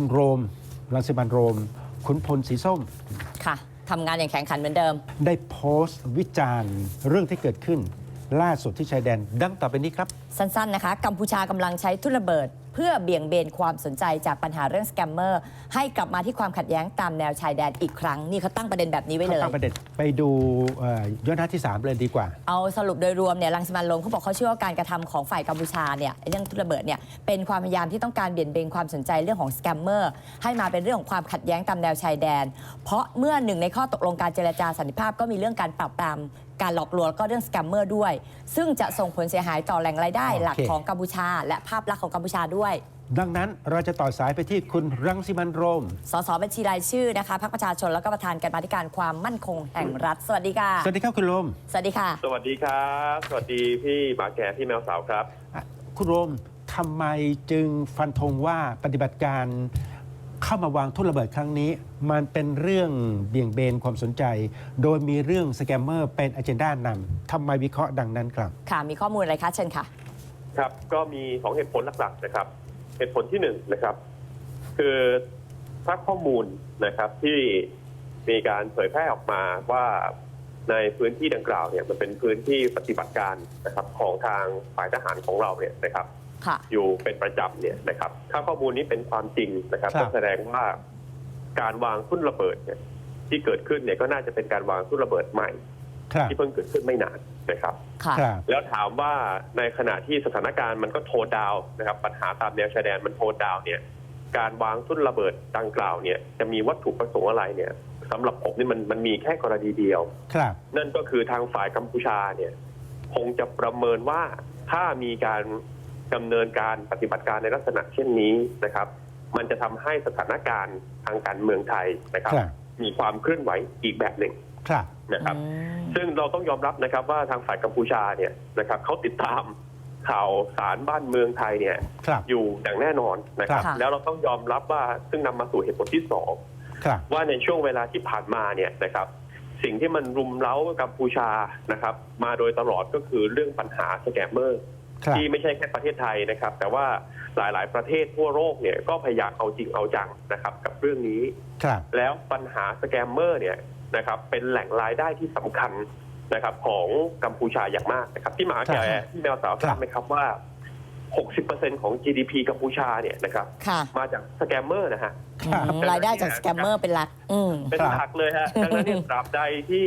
คุณโรมรังสิมันต์โรม คุณพลสีส้ม ค่ะทำงานอย่างแข็งขันเหมือนเดิม ได้โพสต์วิจารณ์เรื่องที่เกิดขึ้น ล่าสุดที่ชายแดน ดังต่อไปนี้ครับ สั้นๆนะคะ กัมพูชากำลังใช้ทุนระเบิด เพื่อเบี่ยงเบนความสนใจจากปัญหาเรื่องสแกมเมอร์ให้กลับมาที่ความขัดแย้งตามแนวชายแดนอีกครั้ง นี่เขาตั้งประเด็นแบบนี้ไว้เลย ตั้งประเด็นไปดูเอ่อยอดหน้าที่ 3 เลยดีกว่า เอาสรุปโดยรวมเนี่ยรังสิมันต์โรมเขาบอกเขาเชื่อว่าการกระทำของฝ่ายกัมพูชาเนี่ยเรื่องทุนระเบิดเนี่ยเป็นความพยายามที่ต้องการเบี่ยงเบนความสนใจเรื่องของสแกมเมอร์ให้มาเป็นเรื่องของความขัดแย้งตามแนวชายแดน เพราะเมื่อหนึ่งในข้อตกลงการเจรจาสันติภาพก็มีเรื่องการปราบปราม การหลอกลวงแล้วก็เรื่องสแกมเมอร์ด้วย ซึ่งจะส่งผลเสียหายต่อแหล่งรายได้โอเคหลักของกัมพูชา และภาพลักษณ์ของกัมพูชาด้วย ดังนั้นเราจะต่อสายไปที่คุณรังสิมันต์โรม สสบัญชีรายชื่อนะคะพรรคประชาชนแล้วก็ประธานการมาธิการความมั่นคงแห่งรัฐ สวัสดีค่ะ สวัสดีครับคุณโรมสวัสดีค่ะ สวัสดีครับ สวัสดีพี่หมาแก่พี่แมวสาวครับ อะคุณโรมทำไมจึงฟันธงว่าปฏิบัติการ เข้ามาวางทุ่นระเบิดครั้งนี้ มันเป็นเรื่องเบี่ยงเบนความสนใจ โดยมีเรื่องสแกมเมอร์เป็นอ g e n d a นำทำไมวิเคราะห์ดังนั้นครับ ค่ะ มีข้อมูลอะไรคะเชิญค่ะ ครับ ก็มีสองเหตุผลหลักๆนะครับ เหตุผลที่หนึ่งนะครับ คือถ้าข้อมูลนะครับที่มีการเผยแพร่ออกมาว่าในพื้นที่ดังกล่าวเนี่ยมันเป็นพื้นที่ปฏิบัติการนะครับของทางฝ่ายทหารของเราเนี่ยนะครับ ค่ะ อยู่เป็นประจำเนี่ยนะครับ ถ้าข้อมูลนี้เป็นความจริงนะครับครับ ก็แสดงว่าการวางทุ่นระเบิดเนี่ยที่เกิดขึ้นเนี่ยก็น่าจะเป็นการวางทุ่นระเบิดใหม่ ครับที่เพิ่งเกิดขึ้นไม่นานนะครับ ค่ะ ครับ แล้วถามว่าในขณะที่สถานการณ์มันก็โทนดาวน์นะครับปัญหาตามแนวชายแดนมันโทนดาวน์เนี่ย การวางทุ่นระเบิดดังกล่าวเนี่ยจะมีวัตถุประสงค์อะไรเนี่ยสำหรับผมนี่มันมันมีแค่กรณีเดียว ครับ นั่นก็คือทางฝ่ายกัมพูชาเนี่ย คงจะประเมินว่าถ้ามีการ ดำเนินการปฏิบัติการในลักษณะเช่นนี้นะครับ มันจะทำให้สถานการณ์ทางการเมืองไทยนะครับครับมีความเคลื่อนไหวอีกแบบหนึ่งครับนะครับอืมซึ่งเราต้องยอมรับนะครับว่าทางฝ่ายกัมพูชาเนี่ยนะครับเขาติดตามข่าวสารบ้านเมืองไทยเนี่ยครับอยู่อย่างแน่นอนนะครับค่ะแล้วเราต้องยอมรับว่าซึ่งนำมาสู่เหตุผลที่สองครับว่าในช่วงเวลาที่ผ่านมาเนี่ยนะครับ สิ่งที่มันรุมเร้ากัมพูชานะครับ มาโดยตลอดก็คือเรื่องปัญหาสแกมเมอร์ครับ ที่ไม่ใช่แค่ประเทศไทยนะครับ แต่ว่าหลายๆ ประเทศทั่วโลกเนี่ยก็พยายามเอาจริงเอาจังนะครับ กับเรื่องนี้ ครับ แล้วปัญหาสแกมเมอร์เนี่ยนะครับเป็นแหล่งรายได้ที่สำคัญนะครับ ของกัมพูชาอย่างมากนะครับที่หมาแก่ครับที่แมวสาวทราบไหมครับว่า 60%ของ GDP กัมพูชาเนี่ยนะครับ ค่ะ มาจากสแกมเมอร์นะฮะ ครับอืมรายได้จากสแกมเมอร์เป็นหลัก อืม เป็นครับหลักเลยฮะดังนั้นเนี่ยตราบใดที่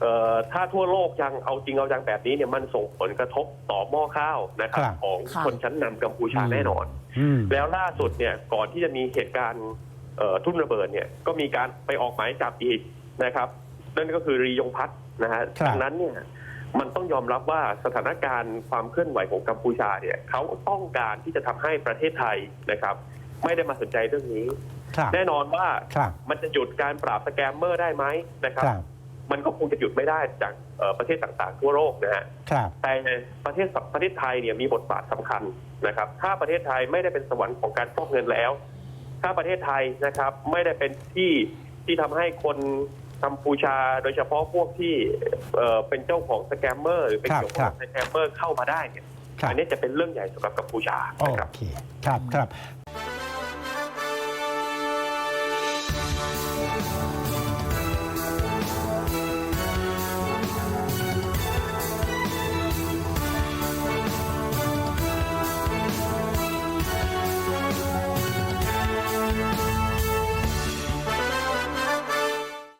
เอ่อถ้าทั่วโลกยังเอาจริงเอาจังแบบนี้เนี่ยมันส่งผลกระทบต่อหม้อข้าวนะครับครับ ของค่ะชนชั้นนำกัมพูชาแน่นอน อืม แล้วล่าสุดเนี่ยก่อนที่จะมีเหตุการณ์เอ่อทุ่นระเบิดเนี่ยก็มีการไปออกหมายจับอีกนะครับ นั่นก็คือรียงพัฒน์นะฮะครับ ดังนั้นเนี่ยมันต้องยอมรับว่าสถานการณ์ความเคลื่อนไหวของกัมพูชาเนี่ยเขาต้องการที่จะทำให้ประเทศไทยนะครับ ไม่ได้มาสนใจเรื่องนี้ ครับแน่นอนว่าครับมันจะหยุดการปราบสแกมเมอร์ได้ไหมนะครับ ครับมันก็คงจะหยุดไม่ได้จากเอ่อประเทศต่างๆทั่วโลกนะฮะ ครับแต่ประเทศประเทศไทยเนี่ยมีบทบาทสำคัญนะครับ ถ้าประเทศไทยไม่ได้เป็นสวรรค์ของการฟอกเงินแล้ว ถ้าประเทศไทยนะครับไม่ได้เป็นที่ที่ทำให้คนกัมพูชาโดยเฉพาะพวกที่เอ่อเป็นเจ้าของสแกมเมอร์หรือเป็นครับเกี่ยวข้องกับสแกมเมอร์เข้ามาได้เนี่ยครับอันนี้จะเป็นเรื่องใหญ่สำหรับกัมพูชาโอนะครับเคครับครับ